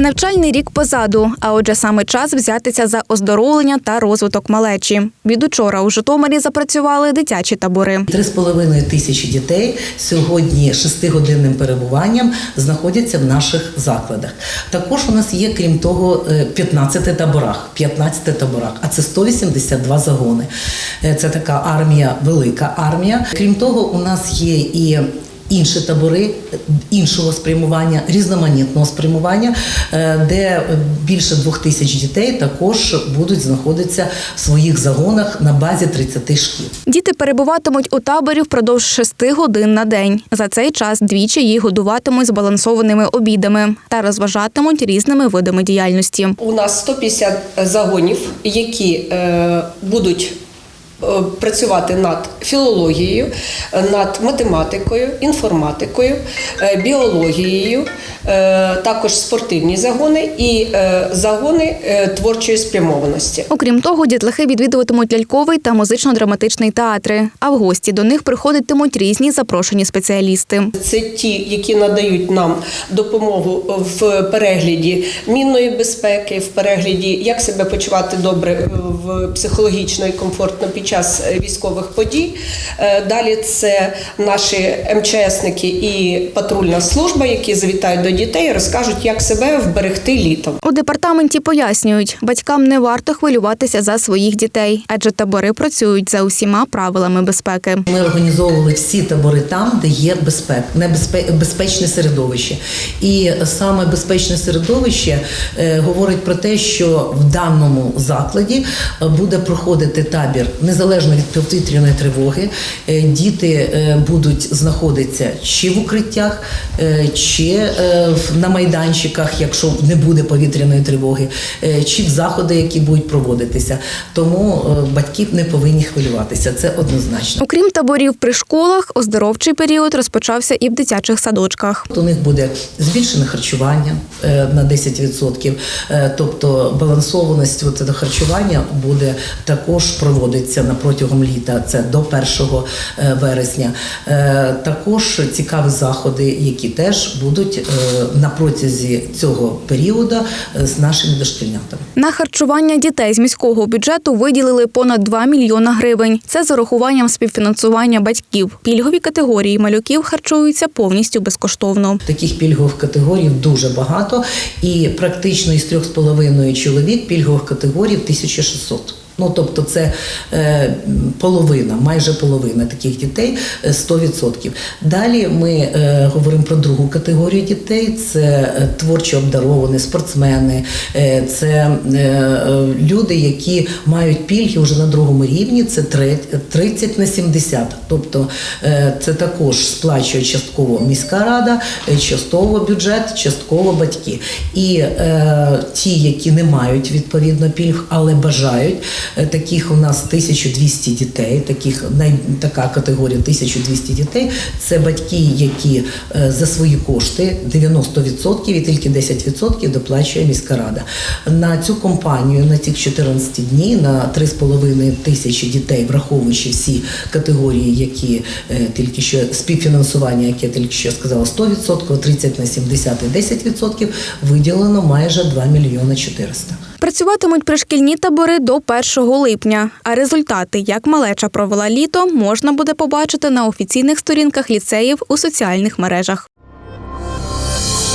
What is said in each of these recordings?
Навчальний рік позаду, а отже, саме час взятися за оздоровлення та розвиток малечі. Від учора у Житомирі запрацювали дитячі табори. Три з половиною тисячі дітей сьогодні шестигодинним перебуванням знаходяться в наших закладах. Також у нас є, крім того, е, 15 таборах. 15 таборах, а це 182 загони. Е, Це така армія, велика армія. Крім того, у нас є і Інші табори іншого спрямування, різноманітного спрямування, е, де більше двох тисяч дітей також будуть знаходитися в своїх загонах на базі 30 шкіл. Діти перебуватимуть у таборі впродовж шести годин на день. За цей час двічі їх годуватимуть збалансованими обідами та розважатимуть різними видами діяльності. У нас 150 загонів, які е, будуть працювати над філологією, е, над математикою, інформатикою, е, біологією, е, також спортивні загони і е, загони е, творчої спрямованості. Окрім того, дітлахи відвідуватимуть ляльковий та музично-драматичний театри. А в гості до них приходитимуть різні запрошені спеціалісти. Це ті, які надають нам допомогу в перегляді мінної безпеки, в перегляді, як себе почувати добре в психологічно і комфортно під час військових подій. Е, Далі це наші МЧСники і патрульна служба, які завітають до дітей і розкажуть, як себе вберегти літом. У департаменті пояснюють, батькам не варто хвилюватися за своїх дітей, адже табори працюють за усіма правилами безпеки. Ми організовували всі табори там, де є безпек, небезпе- безпечне середовище. І саме безпечне середовище е, говорить про те, що в даному закладі е, буде проходити табір незалежно від повітряної тривоги. Е, Діти е, будуть знаходитися чи в укриттях, е, чи на майданчиках, якщо не буде повітряної тривоги, чи в заходи, які будуть проводитися. Тому батьки не повинні хвилюватися. Це однозначно. Окрім таборів при школах, оздоровчий період розпочався і в дитячих садочках. У них буде збільшене харчування на 10%, е, тобто балансованість харчування буде також проводитися на протягом літа. Це до 1 е, вересня. Е, Також цікаві заходи, які теж будуть е, на протязі цього періоду з нашими дошкільнятами. На харчування дітей з міського бюджету виділили понад 2 мільйона гривень. Це з урахуванням співфінансування батьків. Пільгові категорії малюків харчуються повністю безкоштовно. Таких пільгових категорій дуже багато, і практично із трьох з половиною чоловік пільгових категорій 1600. Ну, тобто це е, половина, майже половина таких дітей е, 100%. Далі ми е, говоримо про другу категорію дітей: це е, творчо обдаровані, спортсмени, е, це е, е, люди, які мають пільги вже на другому рівні, це тре- 30 на 70. Тобто е, це також сплачує частково міська рада, е, частково бюджет, частково батьки. І е, ті, які не мають відповідно пільг, але бажають, е, таких у нас 1200 дітей, таких най, така категорія 1200 дітей. Це батьки, які е, за свої кошти 90% і тільки 10% доплачує міська рада. На цю компанію на цих 14 днів на 3,5 тисячі дітей, враховуючи всі категорії, які е, тільки що співфінансування, яке я тільки що сказала, 100%, 30 на 70 і 10% виділено майже 2 мільйони 400. Працюватимуть пришкільні табори до 1 липня. А результати, як малеча провела літо, можна буде побачити на офіційних сторінках ліцеїв у соціальних мережах.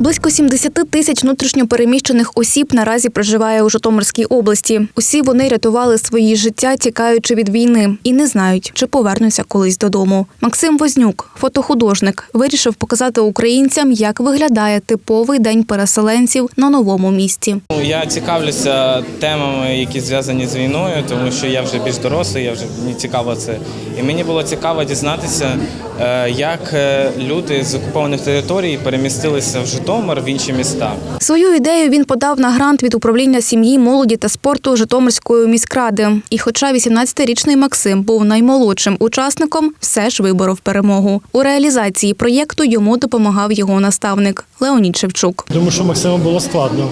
Близько 70 тисяч внутрішньопереміщених осіб наразі проживає у Житомирській області. Усі вони рятували свої життя, тікаючи від війни, і не знають, чи повернуться колись додому. Максим Вознюк, фотохудожник, вирішив показати українцям, як виглядає типовий день переселенців на новому місці. Ну, Я цікавлюся темами, які зв'язані з війною, тому що я вже більш дорослий, я вже мені цікаво це. І мені було цікаво дізнатися, е, як е, люди з окупованих територій перемістилися в Житомир в інші міста. Свою ідею він подав на грант від управління сім'ї, молоді та спорту Житомирської міськради. І, хоча 18-річний Максим був наймолодшим учасником, все ж виборов перемогу. У реалізації проєкту йому допомагав його наставник Леонід Шевчук. Тому що Максиму було складно.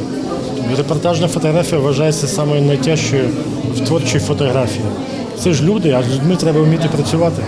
Репортажна фотографія вважається самою найтяжчою в творчій фотографії. Це ж люди, а з людьми треба вміти працювати.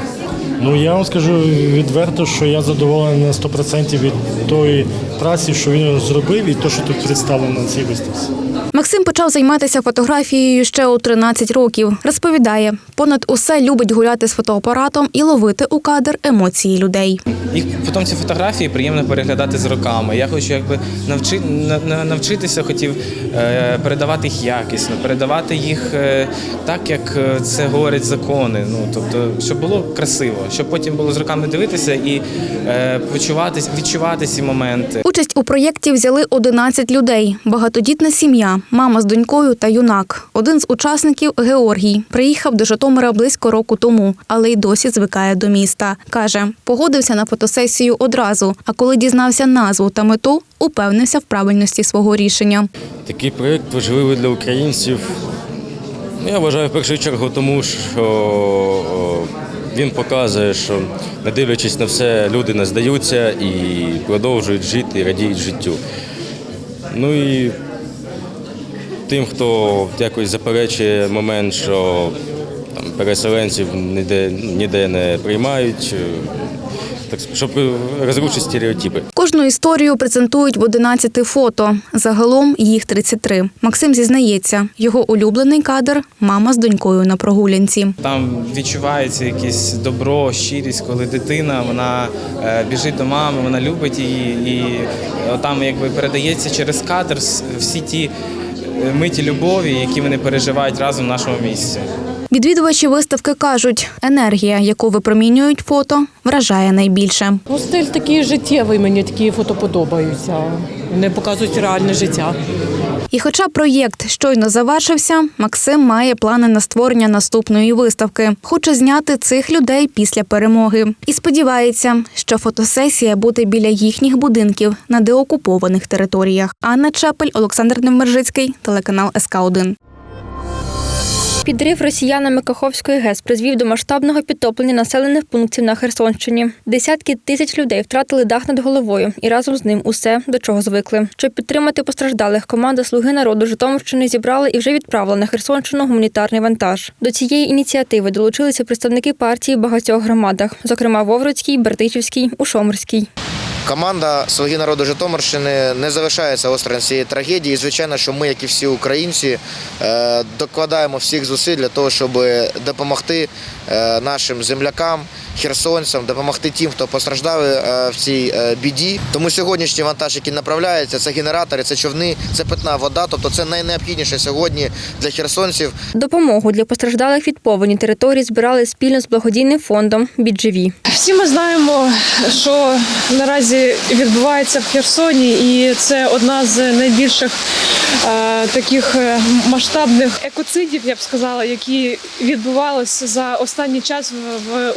Ну я вам скажу відверто, що я задоволений на 100% від тої праці, що він зробив, і те, що тут представлено на цій виставці. Максим почав займатися фотографією ще у 13 років. Розповідає, понад усе любить гуляти з фотоапаратом і ловити у кадр емоції людей. Їх потім ці фотографії приємно переглядати з роками. Я хочу якби навчи, на- на- навчитися, хотів е, передавати їх якісно, передавати їх е, так, як е, це говорять закони. Ну тобто, щоб було красиво, щоб потім було з роками дивитися і е, почуватись, відчувати ці моменти. Участь у проєкті взяли 11 людей. Багатодітна сім'я, мама з донькою та юнак. Один з учасників Георгій приїхав до Житомира близько року тому, але й досі звикає до міста. каже, погодився на фотосесію одразу. А коли дізнався назву та мету, упевнився в правильності свого рішення. Такий проєкт важливий для українців. Ну, Я вважаю в першу чергу тому, що він показує, що не дивлячись на все, люди не здаються і продовжують жити і радіють життю. Ну і тим, хто якось заперечує момент, що там, переселенців ніде, ніде не приймають, так, щоб розрушити стереотипи. Кожну історію презентують в 11 фото. Загалом їх 33. Максим зізнається, його улюблений кадр мама з донькою на прогулянці. Там відчувається якесь добро, щирість, коли дитина вона е, біжить до мами, вона любить її, і е, там якби передається через кадр всі ті е, миті любові, які вони переживають разом в нашому місці. Відвідувачі виставки кажуть, енергія, яку випромінюють фото, вражає найбільше. Ну, стиль такий життєвий, мені такі фото подобаються. Вони показують реальне життя. І хоча проєкт щойно завершився, Максим має плани на створення наступної виставки. Хоче зняти цих людей після перемоги. І сподівається, що фотосесія буде біля їхніх будинків на деокупованих територіях. Анна Чепель, Олександр Невмержицький, телеканал СК 1 Підрив росіянами Каховської ГЕС призвів до масштабного підтоплення населених пунктів на Херсонщині. Десятки тисяч людей втратили дах над головою і разом з ним усе, до чого звикли. Щоб підтримати постраждалих, команда Слуги народу Житомирщини зібрала і вже відправила на Херсонщину гуманітарний вантаж. До цієї ініціативи долучилися представники партії в багатьох громадах, зокрема Вовруцькій, Бердичівській, Ушомирській. Команда Слуги народу Житомирщини не залишається осторонь цієї трагедії. І, звичайно, що ми, як і всі українці, е, докладаємо всіх зусиль для того, щоб допомогти е, нашим землякам, херсонцям, допомогти тим, хто постраждали е, в цій е, біді. Тому сьогоднішній вантаж, який направляється, це генератори, це човни, це питна вода. Тобто це найнеобхідніше сьогодні для херсонців. Допомогу для постраждалих від повені території збирали спільно з благодійним фондом «Бідживі». Всі ми знаємо, що наразі відбувається в Херсоні, і це одна з найбільших е, таких е, масштабних екоцидів, я б сказала, які відбувалися за останній час в, в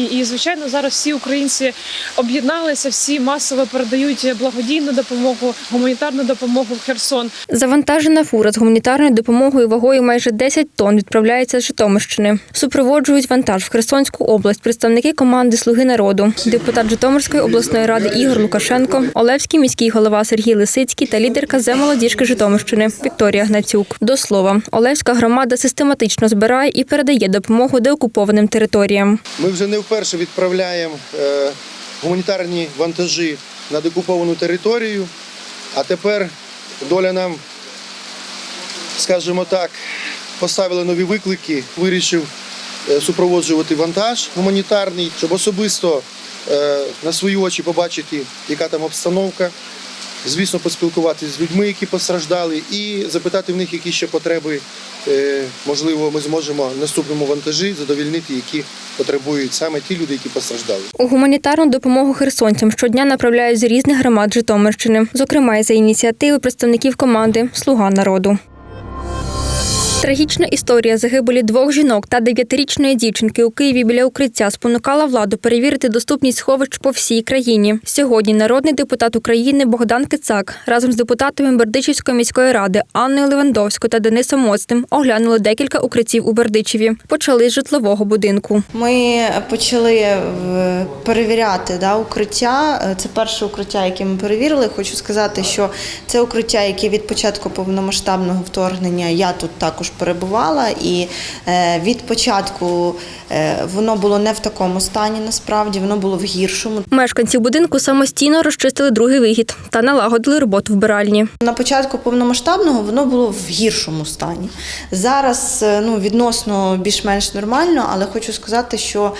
Україні. І звичайно, зараз всі українці об'єдналися, всі масово передають благодійну допомогу, гуманітарну допомогу в Херсон. Завантажена фура з гуманітарною допомогою вагою майже 10 тонн відправляється з Житомирщини. Супроводжують вантаж в Херсонську область представники команди Слуги народу, депутат Житомирської обласної ради Ігор Лукашенко, Олевський міський голова Сергій Лисицький та лідерка земолодіжки Житомирщини Вікторія Гнатюк. До слова, Олевська громада систематично збирає і передає допомогу деокупованим територіям. Ми вже не вперше відправляємо е, гуманітарні вантажі на декуповану територію, а тепер доля нам, скажімо так, поставила нові виклики, вирішив е, супроводжувати вантаж гуманітарний, щоб особисто е, на свої очі побачити, яка там обстановка. Звісно, поспілкуватися з людьми, які постраждали, і запитати в них, які ще потреби, е, можливо, ми зможемо в наступному вантажі задовільнити, які потребують саме ті люди, які постраждали. У гуманітарну допомогу херсонцям щодня направляють з різних громад Житомирщини, зокрема і за ініціативи представників команди Слуга народу. Трагічна історія загибелі двох жінок та дев'ятирічної дівчинки у Києві біля укриття спонукала владу перевірити доступність сховищ по всій країні. Сьогодні народний депутат України Богдан Кицак разом з депутатами Бердичівської міської ради Анною Левандовською та Денисом Моцним оглянули декілька укриттів у Бердичеві. Почали з житлового будинку. Ми почали е, перевіряти да, укриття. Е, Це перше укриття, яке ми перевірили. Хочу сказати, що це укриття, яке від початку повномасштабного вторгнення я тут також також перебувала, і е, від початку е, воно було не в такому стані, насправді воно було в гіршому. Мешканці будинку самостійно розчистили другий вихід та налагодили роботу вбиральні. На початку повномасштабного воно було в гіршому стані. Зараз е, ну, відносно більш-менш нормально, але хочу сказати, що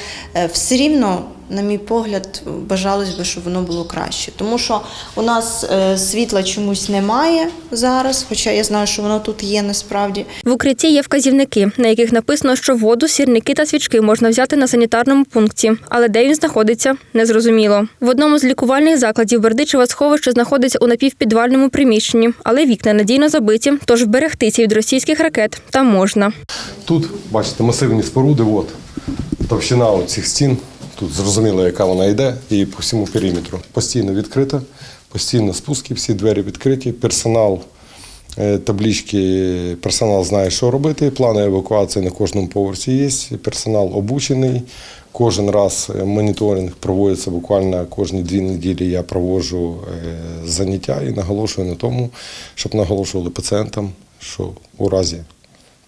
все рівно, на мій погляд, бажалось би, щоб воно було краще. Тому що у нас е, світла чомусь немає зараз, хоча я знаю, що воно тут є насправді. В укритті є вказівники, на яких написано, що воду, сірники та свічки можна взяти на санітарному пункті, але де він знаходиться, незрозуміло. В одному з лікувальних закладів Бердичева сховище знаходиться у напівпідвальному приміщенні, але вікна надійно забиті, тож вберегтися від російських ракет там можна. Тут, бачите, масивні споруди, от, товщина цих стін, тут зрозуміло, яка вона йде, і по всьому периметру. Постійно відкрита, постійно спуски, всі двері відкриті, персонал, е, таблички, персонал знає, що робити, плани евакуації на кожному поверсі є, персонал обучений. Кожен раз е, моніторинг проводиться буквально кожні дві неділі. Я проводжу е, заняття і наголошую на тому, щоб наголошували пацієнтам, що у разі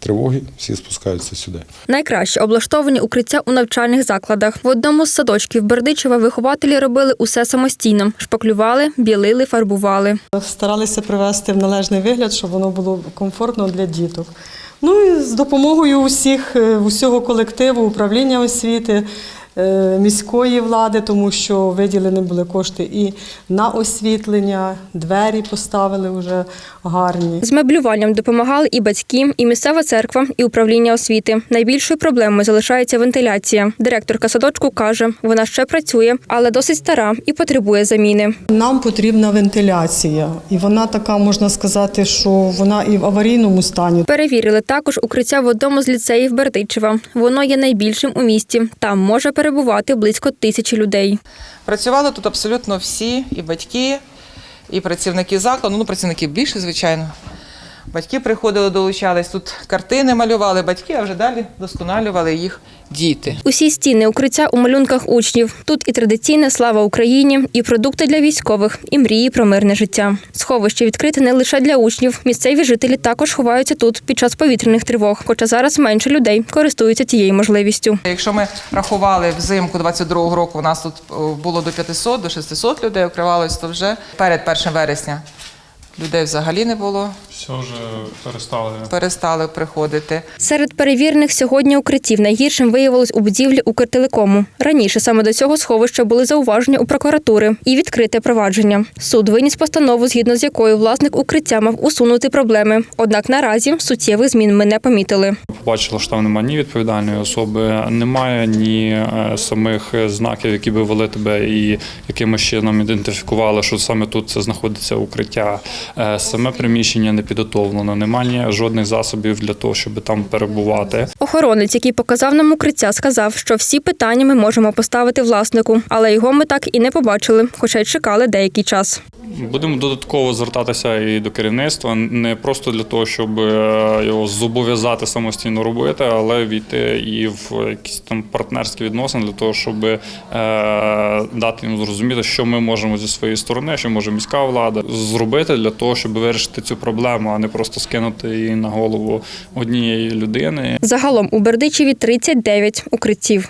тривоги всі спускаються сюди. Найкраще облаштовані укриття у навчальних закладах. В одному з садочків Бердичева вихователі робили усе самостійно: шпаклювали, білили, фарбували. Старалися привести в належний вигляд, щоб воно було комфортно для діток. Ну і з допомогою усіх, е, усього колективу, управління освіти, міської влади, тому що виділені були кошти і на освітлення, двері поставили вже гарні. З меблюванням допомагали і батьки, і місцева церква, і управління освіти. Найбільшою проблемою залишається вентиляція. Директорка садочку каже, вона ще працює, але досить стара і потребує заміни. Нам потрібна вентиляція, і вона така, можна сказати, що вона і в аварійному стані. Перевірили також укриття в одному з ліцеїв Бердичева. Воно є найбільшим у місті. Там може перебувати близько тисячі людей. Працювали тут абсолютно всі, і батьки, і працівники закладу, ну працівників більше, звичайно. Батьки приходили, долучались, тут картини малювали батьки, а вже далі досконалювали їх діти. Усі стіни укриття у малюнках учнів. Тут і традиційна слава Україні, і продукти для військових, і мрії про мирне життя. Сховище відкрите не лише для учнів. Місцеві жителі також ховаються тут під час повітряних тривог. Хоча зараз менше людей користуються тією можливістю. Якщо ми рахували взимку 22-го року, у нас тут було до 500, до 600 людей укривалось, то вже перед 1 вересня людей взагалі не було, Все вже перестали. перестали приходити. Серед перевірених сьогодні укриттів найгіршим виявилось у будівлі Укртелекому. Раніше саме до цього сховища були зауваження у прокуратури і відкрите провадження. Суд виніс постанову, згідно з якою власник укриття мав усунути проблеми. Однак наразі суттєвих змін ми не помітили. Побачили, що там немає ні відповідальної особи, немає ні е, самих знаків, які би вели тебе і якимось чином ідентифікували, що саме тут це знаходиться укриття. Е, Саме приміщення не підготовлено, немає жодних засобів для того, щоб там перебувати. Охоронець, який показав нам укриття, сказав, що всі питання ми можемо поставити власнику, але його ми так і не побачили, хоча й чекали деякий час. Будемо додатково звертатися і до керівництва, не просто для того, щоб е, його зобов'язати самостійно робити, але війти і в якісь там партнерські відносини для того, щоб е, дати їм зрозуміти, що ми можемо зі своєї сторони, що може міська влада зробити для того, щоб вирішити цю проблему, а не просто скинути її на голову однієї людини. Загалом у Бердичеві 39 укриттів.